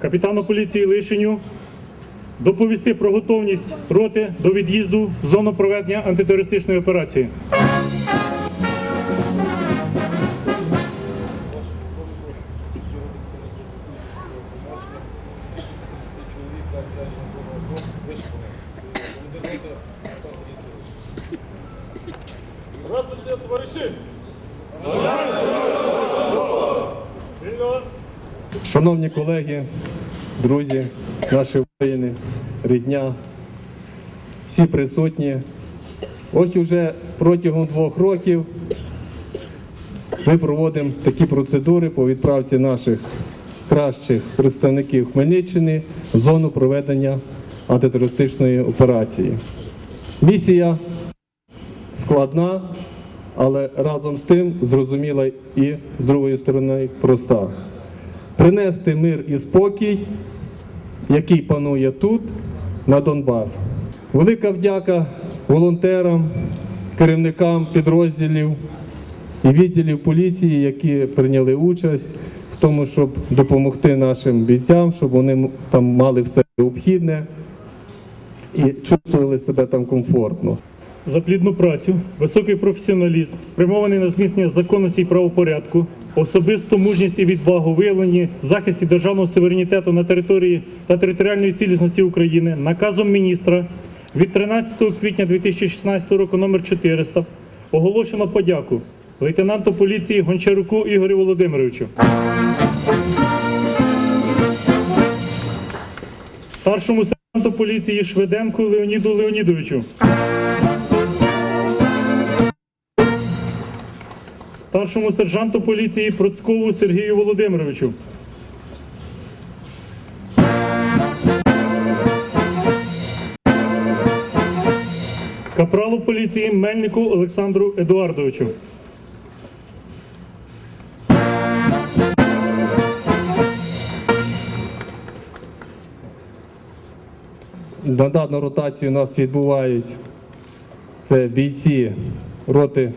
капітану поліції Лишеню доповісти про готовність роти до від'їзду в зону проведення антитерористичної операції. Здравствуйте, товариші! Шановні колеги, друзі, наші воїни, рідня, всі присутні. Ось уже протягом двох років ми проводимо такі процедури по відправці наших кращих представників Хмельниччини в зону проведення антитерористичної операції. Місія складна, але разом з тим зрозуміла і з другої сторони проста принести мир і спокій, який панує тут, на Донбас. Велика вдяка волонтерам, керівникам підрозділів і відділів поліції, які прийняли участь в тому, щоб допомогти нашим бійцям, щоб вони там мали все необхідне і чувствували себе там комфортно. за плідну працю, високий професіоналізм, спрямований на зміцнення законності і правопорядку, особисту мужність і відвагу виявлені в захисті державного суверенітету на території та територіальної цілісності України наказом міністра від 13 квітня 2016 року номер 400 оголошено подяку лейтенанту поліції Гончаруку Ігорю Володимировичу. Старшому сержанту поліції Шведенку Леоніду Леонідовичу. Старшому сержанту поліції Процькову Сергію Володимировичу. Капралу поліції Мельнику Олександру Едуардовичу. На дану ротацію у нас відбувають це бійці роти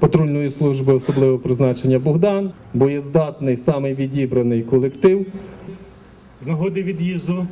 патрульної служби особливого призначення Богдан, боєздатний, самий відібраний колектив. З нагоди від'їзду